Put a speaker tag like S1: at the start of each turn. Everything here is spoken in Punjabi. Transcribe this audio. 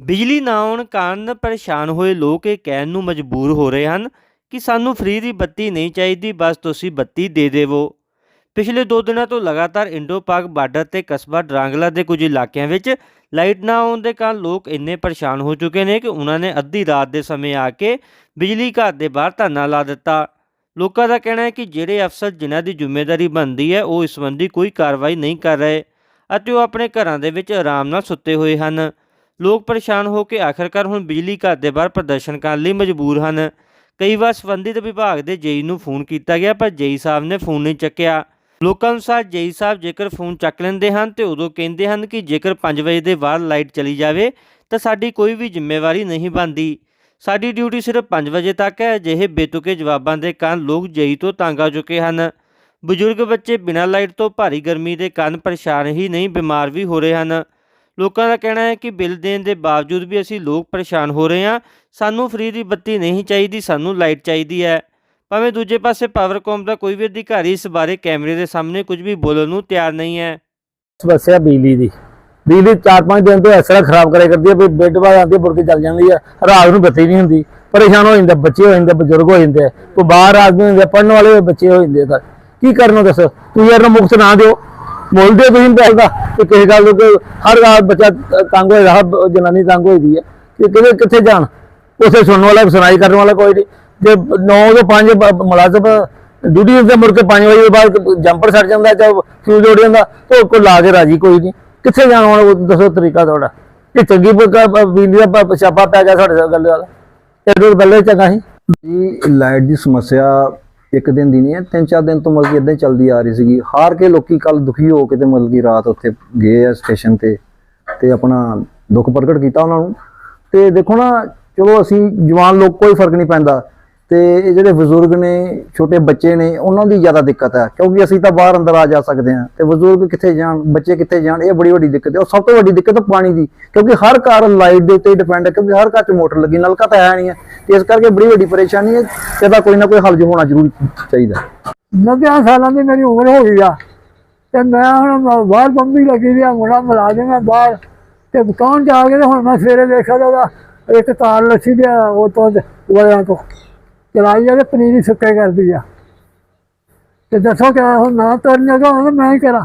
S1: ਬਿਜਲੀ ਨਾ ਆਉਣ ਕਾਰਨ ਪਰੇਸ਼ਾਨ ਹੋਏ ਲੋਕ ਇਹ ਕਹਿਣ ਨੂੰ ਮਜਬੂਰ ਹੋ ਰਹੇ ਹਨ ਕਿ ਸਾਨੂੰ ਫ੍ਰੀ ਦੀ ਬੱਤੀ ਨਹੀਂ ਚਾਹੀਦੀ, ਬਸ ਤੁਸੀਂ ਬੱਤੀ ਦੇ ਦੇਵੋ। ਪਿਛਲੇ 2 ਦਿਨਾਂ ਤੋਂ ਲਗਾਤਾਰ ਇੰਡੋ ਪਾਕ ਬਾਰਡਰ ਤੇ ਕਸਬਾ ਡਰਾਂਗਲਾ ਦੇ ਕੁਝ ਇਲਾਕਿਆਂ ਵਿੱਚ ਲਾਈਟ ਨਾ ਆਉਣ ਦੇ ਕਾਰਨ ਲੋਕ ਇੰਨੇ ਪਰੇਸ਼ਾਨ ਹੋ ਚੁੱਕੇ ਨੇ ਕਿ ਉਹਨਾਂ ਨੇ ਅੱਧੀ ਰਾਤ ਦੇ ਸਮੇਂ ਆ ਕੇ ਬਿਜਲੀ ਘਰ ਦੇ ਬਾਹਰ ਧਰਨਾ ਲਾ ਦਿੱਤਾ। ਲੋਕਾਂ ਦਾ ਕਹਿਣਾ ਹੈ ਕਿ ਜਿਹੜੇ ਅਫਸਰ ਜਿਨ੍ਹਾਂ ਦੀ ਜ਼ਿੰਮੇਵਾਰੀ ਬਣਦੀ ਹੈ, ਉਹ ਇਸ ਸੰਬੰਧੀ ਕੋਈ ਕਾਰਵਾਈ ਨਹੀਂ ਕਰ ਰਹੇ ਅਤੇ ਉਹ ਆਪਣੇ ਘਰਾਂ ਦੇ ਵਿੱਚ ਆਰਾਮ ਨਾਲ ਸੁੱਤੇ ਹੋਏ ਹਨ। ਲੋਕ ਪਰੇਸ਼ਾਨ ਹੋ ਕੇ ਆਖਰਕਾਰ ਹੁਣ ਬਿਜਲੀ ਘਰ ਦੇ ਬਾਹਰ ਪ੍ਰਦਰਸ਼ਨ ਕਰਨ ਲਈ ਮਜਬੂਰ ਹਨ। ਕਈ ਵਾਰ ਸੰਬੰਧਿਤ ਵਿਭਾਗ ਦੇ ਜੇਈ ਨੂੰ ਫੋਨ ਕੀਤਾ ਗਿਆ, ਪਰ ਜੇਈ ਸਾਹਿਬ ਨੇ ਫੋਨ ਨਹੀਂ ਚੱਕਿਆ। ਲੋਕਾਂ ਅਨੁਸਾਰ ਜੇਈ ਸਾਹਿਬ ਜੇਕਰ ਫੋਨ ਚੱਕ ਲੈਂਦੇ ਹਨ ਤੇ ਉਦੋਂ ਕਹਿੰਦੇ ਹਨ ਕਿ ਜੇਕਰ 5 ਵਜੇ ਦੇ ਬਾਅਦ ਲਾਈਟ ਚਲੀ ਜਾਵੇ, ਤਾਂ ਸਾਡੀ ਕੋਈ ਵੀ ਜ਼ਿੰਮੇਵਾਰੀ ਨਹੀਂ ਬਣਦੀ। ਸਾਡੀ ਡਿਊਟੀ ਸਿਰਫ 5 ਵਜੇ ਤੱਕ ਹੈ, ਅਜਿਹੇ ਬੇਤੁਕੇ ਜਵਾਬਾਂ ਦੇ ਕਾਰਨ ਲੋਕ ਜੇਈ ਤੋਂ ਤੰਗ ਆ ਚੁੱਕੇ ਹਨ। ਬਜ਼ੁਰਗ ਬੱਚੇ ਬਿਨਾਂ ਲਾਈਟ ਤੋਂ ਭਾਰੀ ਗਰਮੀ ਦੇ ਕਾਰਨ ਪਰੇਸ਼ਾਨ ਹੀ ਨਹੀਂ, ਬਿਮਾਰ ਵੀ ਹੋ ਰਹੇ ਹਨ। ਲੋਕਾਂ ਦਾ ਕਹਿਣਾ ਹੈ ਕਿ ਬਿੱਲ ਦੇਣ ਦੇ ਬਾਵਜੂਦ ਵੀ ਅਸੀਂ ਲੋਕ ਪਰੇਸ਼ਾਨ ਹੋ ਰਹੇ ਹਾਂ, ਸਾਨੂੰ ਫ੍ਰੀ ਦੀ ਬੱਤੀ ਨਹੀਂ ਚਾਹੀਦੀ, ਸਾਨੂੰ ਲਾਈਟ ਚਾਹੀਦੀ ਹੈ। ਭਾਵੇਂ ਦੂਜੇ ਪਾਸੇ ਪਾਵਰਕੌਮ ਦਾ ਕੋਈ ਵੀ ਅਧਿਕਾਰੀ ਇਸ ਬਾਰੇ ਕੈਮਰੇ ਦੇ ਸਾਹਮਣੇ ਕੁਝ ਵੀ ਬੋਲਣ ਨੂੰ ਤਿਆਰ ਨਹੀਂ ਹੈ।
S2: ਸਮੱਸਿਆ ਬਿਜਲੀ ਦੀ। ਬਿਜਲੀ 4-5 ਦਿਨ ਤੋਂ ਇਸ ਤਰ੍ਹਾਂ ਖਰਾਬ ਕਰਿਆ ਕਰਦੀ ਹੈ, ਵੀ ਬੈੱਡ ਬਾਅਦ ਆਉਂਦੀ ਬੁੜ ਕੇ ਚੱਲ ਜਾਂਦੀ ਹੈ, ਰਾਤ ਨੂੰ ਬੱਤੀ ਨਹੀਂ ਹੁੰਦੀ, ਪਰੇਸ਼ਾਨ ਹੋ ਜਾਂਦਾ, ਬੱਚੇ ਹੋ ਜਾਂਦੇ, ਬਜ਼ੁਰਗ ਹੋ ਜਾਂਦੇ ਕੋਈ ਬਾਹਰ ਆਦਮੀ ਹੁੰਦੇ ਪੜਨ ਵਾਲੇ ਬੱਚੇ ਹੋ ਜਾਂਦੇ ਤਾਂ। ਕੀ ਕਰਨਾ ਦੱਸੋ? ਤੁਸੀਂ ਯਾਰ ਮੁਕਤ ਨਾ ਦਿਓ। ਮੁੱਲ ਤੁਸੀਂ ਪੈਸੇ ਦਾ ਕਿ ਕਿਸੇ ਗੱਲ ਨੂੰ ਹਰ ਗੱਲ ਬੱਚਾ ਤੰਗ ਹੋਏਗਾ ਹਰ ਜਨਾਨੀ ਤੰਗ ਹੋਈਦੀ ਹੈ। ਕਿ ਕਿਤੇ ਕਿੱਥੇ ਜਾਣ? ਉਸੇ ਸੁਣਨ ਵਾਲਾ, ਸੁਣਾਈ ਕਰਨ ਵਾਲਾ ਕੋਈ ਨਹੀਂ। ਜੇ 9 ਤੋਂ 5 ਮੁਲਾਜ਼ਮ ਡਿਊਟੀ ਤੇ ਮੁੜ ਕੇ 5 ਵਜੇ ਦੇ ਬਾਅਦ ਜੰਪਰ ਛੱਡ ਜਾਂਦਾ ਜਾਂ ਫਿਊਜ਼ ਉੜ ਜਾਂਦਾ, ਤੇ ਉਹ ਕੋਈ ਲਾ ਕੇ ਰਾਜੀ ਕੋਈ ਨਹੀਂ। ਕਿੱਥੇ ਜਾਣ ਹੁਣ? ਦੱਸੋ ਤਰੀਕਾ ਤੁਹਾਡਾ। ਇਹ ਚੰਗੀ ਬਿਜਲੀ ਦਾ ਪ- ਪੈ ਗਿਆ ਸਾਡੇ ਗੱਲ ਵਾਲਾ ਇਹ ਬੱਲੇ ਚੰਗਾ ਸੀ।
S3: ਜੀ, ਲਾਈਟ ਦੀ ਸਮੱਸਿਆ ਇੱਕ ਦਿਨ ਦੀ ਨਹੀਂ ਹੈ, ਤਿੰਨ ਚਾਰ ਦਿਨ ਤੋਂ ਮਤਲਬ ਕਿ ਇਦਾਂ ਹੀ ਚੱਲਦੀ ਆ ਰਹੀ ਸੀਗੀ। ਹਾਰ ਕੇ ਲੋਕੀ ਕੱਲ ਦੁਖੀ ਹੋ ਕੇ ਤੇ ਮਤਲਬ ਕਿ ਰਾਤ ਉੱਥੇ ਗਏ ਆ ਸਟੇਸ਼ਨ ਤੇ ਤੇ ਆਪਣਾ ਦੁੱਖ ਪ੍ਰਗਟ ਕੀਤਾ ਉਹਨਾਂ ਨੂੰ। ਤੇ ਦੇਖੋ ਨਾ, ਚਲੋ ਅਸੀਂ ਜਵਾਨ ਲੋਕ, ਕੋਈ ਫ਼ਰਕ ਨਹੀਂ ਪੈਂਦਾ। ਤੇ ਜਿਹੜੇ ਬਜ਼ੁਰਗ ਨੇ, ਛੋਟੇ ਬੱਚੇ ਨੇ, ਉਹਨਾਂ ਦੀ ਜ਼ਿਆਦਾ ਦਿੱਕਤ ਹੈ, ਕਿਉਂਕਿ ਅਸੀਂ ਤਾਂ ਬਾਹਰ ਅੰਦਰ ਆ ਜਾ ਸਕਦੇ ਹਾਂ ਤੇ ਬਜ਼ੁਰਗ ਕਿੱਥੇ ਜਾਣ, ਬੱਚੇ ਕਿੱਥੇ ਜਾਣ, ਇਹ ਬੜੀ ਵੱਡੀ ਦਿੱਕਤ ਹੈ। ਉਹ ਸਭ ਤੋਂ ਵੱਡੀ ਦਿੱਕਤ ਪਾਣੀ ਦੀ, ਕਿਉਂਕਿ ਹਰ ਘਰ ਲਾਈਟ ਦੇ ਉੱਤੇ ਡਿਪੈਂਡ ਹੈ, ਕਿਉਂਕਿ ਹਰ ਘਰ 'ਚ ਮੋਟਰ ਲੱਗੀ, ਨਲਕਾ ਤਾਂ ਹੈ ਨਹੀਂ ਹੈ, ਤੇ ਇਸ ਕਰਕੇ ਬੜੀ ਵੱਡੀ ਪਰੇਸ਼ਾਨੀ ਹੈ, ਤੇ ਇਹਦਾ ਕੋਈ ਨਾ ਕੋਈ ਹੱਲ ਹੋਣਾ ਜ਼ਰੂਰੀ ਚਾਹੀਦਾ।
S2: ਨੱਬਿਆਂ ਸਾਲਾਂ ਦੀ ਮੇਰੀ ਉਮਰ ਹੋ ਗਈ ਆ, ਤੇ ਮੈਂ ਹੁਣ ਮ- ਬਾਹਰ ਬੰਬੀ ਲੱਗੀ ਦੀ ਆ, ਮੁੰਡਾ ਮੁਲਾਜ਼ਮ ਹੈ ਬਾਹਰ, ਤੇ ਦੁਕਾਨ ਜਾ ਕੇ ਹੁਣ ਮੈਂ ਸਵੇਰੇ ਦੇਖਿਆ ਤਾਂ ਉਹਦਾ ਇੱਕ ਤਾਰ ਲੱਸੀ ਦੇ ਉਹ ਤੋਂ ਵਲਿਆਂ ਤੋਂ। ਚਲਾਈ ਆ ਪਨੀਰੀ ਸੁੱਕੇ ਕਰਦੀ ਆ। ਤੇ ਦੱਸੋ ਕਿ ਹੁਣ ਨਾ ਤੁਰਨ ਮੈਂ ਹੀ ਕਰਾਂ।